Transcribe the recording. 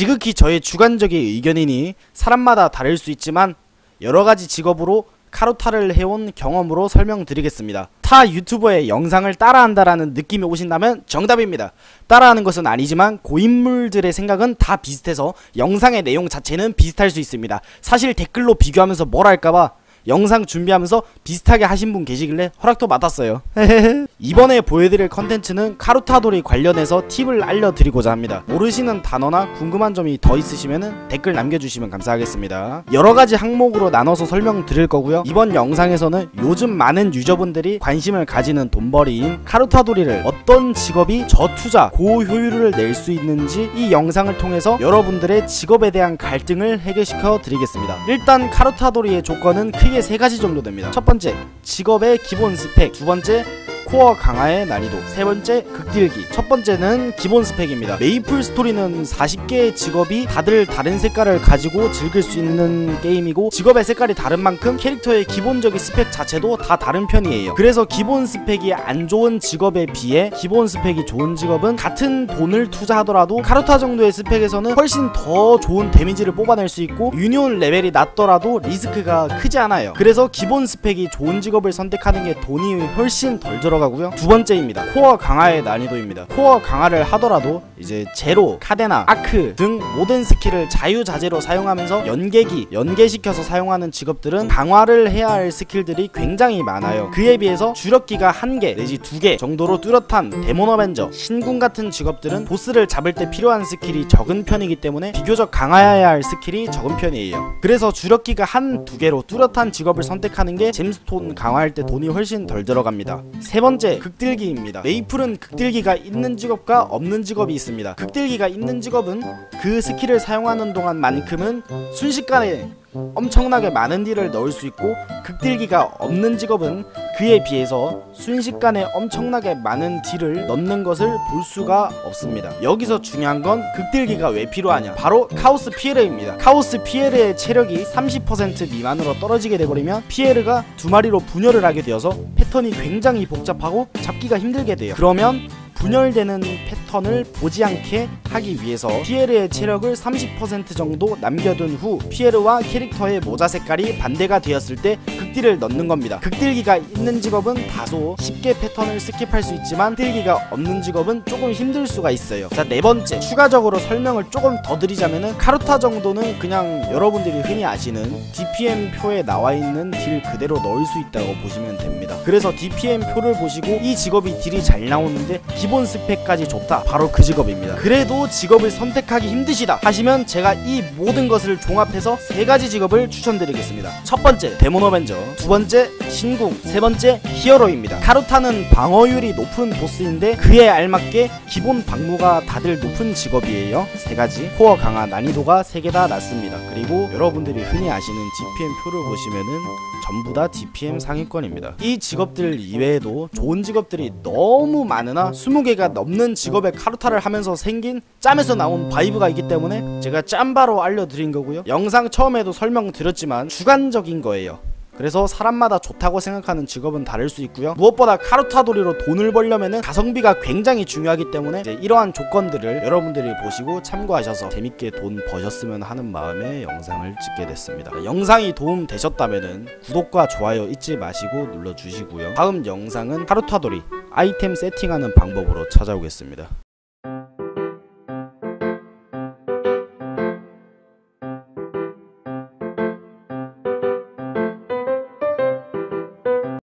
지극히 저의 주관적인 의견이니 사람마다 다를 수 있지만 여러가지 직업으로 카루타를 해온 경험으로 설명드리겠습니다. 타 유튜버의 영상을 따라한다라는 느낌이 오신다면 정답입니다. 따라하는 것은 아니지만 고인물들의 생각은 다 비슷해서 영상의 내용 자체는 비슷할 수 있습니다. 사실 댓글로 비교하면서 뭘 할까봐 영상 준비하면서 비슷하게 하신 분 계시길래 허락도 맡았어요. 이번에 보여드릴 컨텐츠는 카루타돌이 관련해서 팁을 알려드리고자 합니다. 모르시는 단어나 궁금한 점이 더 있으시면 댓글 남겨주시면 감사하겠습니다. 여러가지 항목으로 나눠서 설명드릴 거고요. 이번 영상에서는 요즘 많은 유저분들이 관심을 가지는 돈벌이인 카루타돌이를 어떤 직업이 저투자 고효율을 낼 수 있는지 이 영상을 통해서 여러분들의 직업에 대한 갈등을 해결시켜 드리겠습니다. 일단 카루타돌이의 조건은 크게 세 가지 정도 됩니다. 첫 번째, 직업의 기본 스펙. 두 번째, 코어 강화의 난이도 세 번째 극딜기. 첫 번째는 기본 스펙입니다. 메이플 스토리는 40개의 직업이 다들 다른 색깔을 가지고 즐길 수 있는 게임이고 직업의 색깔이 다른 만큼 캐릭터의 기본적인 스펙 자체도 다 다른 편이에요. 그래서 기본 스펙이 안 좋은 직업에 비해 기본 스펙이 좋은 직업은 같은 돈을 투자하더라도 카르타 정도의 스펙에서는 훨씬 더 좋은 데미지를 뽑아낼 수 있고 유니온 레벨이 낮더라도 리스크가 크지 않아요. 그래서 기본 스펙이 좋은 직업을 선택하는 게 돈이 훨씬 덜 들어 들어가고요. 두 번째입니다. 코어 강화의 난이도입니다. 코어 강화를 하더라도 이제 제로, 카데나, 아크 등 모든 스킬을 자유자재로 사용하면서 연계기, 연계시켜서 사용하는 직업들은 강화를 해야 할 스킬들이 굉장히 많아요. 그에 비해서 주력기가 한 개 내지 두 개 정도로 뚜렷한 데몬 어벤져, 신궁 같은 직업들은 보스를 잡을 때 필요한 스킬이 적은 편이기 때문에 비교적 강화해야 할 스킬이 적은 편이에요. 그래서 주력기가 한 두 개로 뚜렷한 직업을 선택하는 게 잼스톤 강화할 때 돈이 훨씬 덜 들어갑니다. 세번 째 극딜기입니다. 메이플은 극딜기가 있는 직업과 없는 직업이 있습니다. 극딜기가 있는 직업은 그 스킬을 사용하는 동안만큼은 순식간에 엄청나게 많은 딜을 넣을 수 있고 극딜기가 없는 직업은 그에 비해서 순식간에 엄청나게 많은 딜을 넣는 것을 볼 수가 없습니다. 여기서 중요한 건 극딜기가 왜 필요하냐? 바로 카오스 피에르입니다. 카오스 피에르의 체력이 30% 미만으로 떨어지게 되버리면 피에르가 두 마리로 분열을 하게 되어서 패턴이 굉장히 복잡하고 잡기가 힘들게 돼요. 그러면 분열되는 패턴 을 보지 않게 하기 위해서 피에르의 체력을 30% 정도 남겨둔 후 피에르와 캐릭터의 모자 색깔이 반대가 되었을 때 극딜을 넣는 겁니다. 극딜기가 있는 직업은 다소 쉽게 패턴을 스킵할 수 있지만 극딜기가 없는 직업은 조금 힘들 수가 있어요. 자 네 번째. 추가적으로 설명을 조금 더 드리자면은 카루타 정도는 그냥 여러분들이 흔히 아시는 DPM 표에 나와 있는 딜 그대로 넣을 수 있다고 보시면 됩니다. 그래서 DPM 표를 보시고 이 직업이 딜이 잘 나오는데 기본 스펙까지 좋다 바로 그 직업입니다. 그래도 직업을 선택하기 힘드시다 하시면 제가 이 모든 것을 종합해서 세 가지 직업을 추천드리겠습니다. 첫 번째 데몬 어벤져. 두 번째 신궁. 세 번째 히어로입니다. 카루타는 방어율이 높은 보스인데 그에 알맞게 기본 방무가 다들 높은 직업이에요. 세 가지. 코어 강화 난이도가 세 개 다 낮습니다. 그리고 여러분들이 흔히 아시는 DPM 표를 보시면은 전부 다 DPM 상위권입니다. 이 직업들 이외에도 좋은 직업들이 너무 많으나 20개가 넘는 직업 의 카루타를 하면서 생긴 짬에서 나온 바이브가 있기 때문에 제가 짬바로 알려드린 거고요. 영상 처음에도 설명드렸지만 주관적인 거예요 그래서 사람마다 좋다고 생각하는 직업은 다를 수 있고요. 무엇보다 카루타도리로 돈을 벌려면 가성비가 굉장히 중요하기 때문에 이러한 조건들을 여러분들이 보시고 참고하셔서 재밌게 돈 버셨으면 하는 마음에 영상을 찍게 됐습니다. 영상이 도움 되셨다면 구독과 좋아요 잊지 마시고 눌러주시고요. 다음 영상은 카루타도리 아이템 세팅하는 방법으로 찾아오겠습니다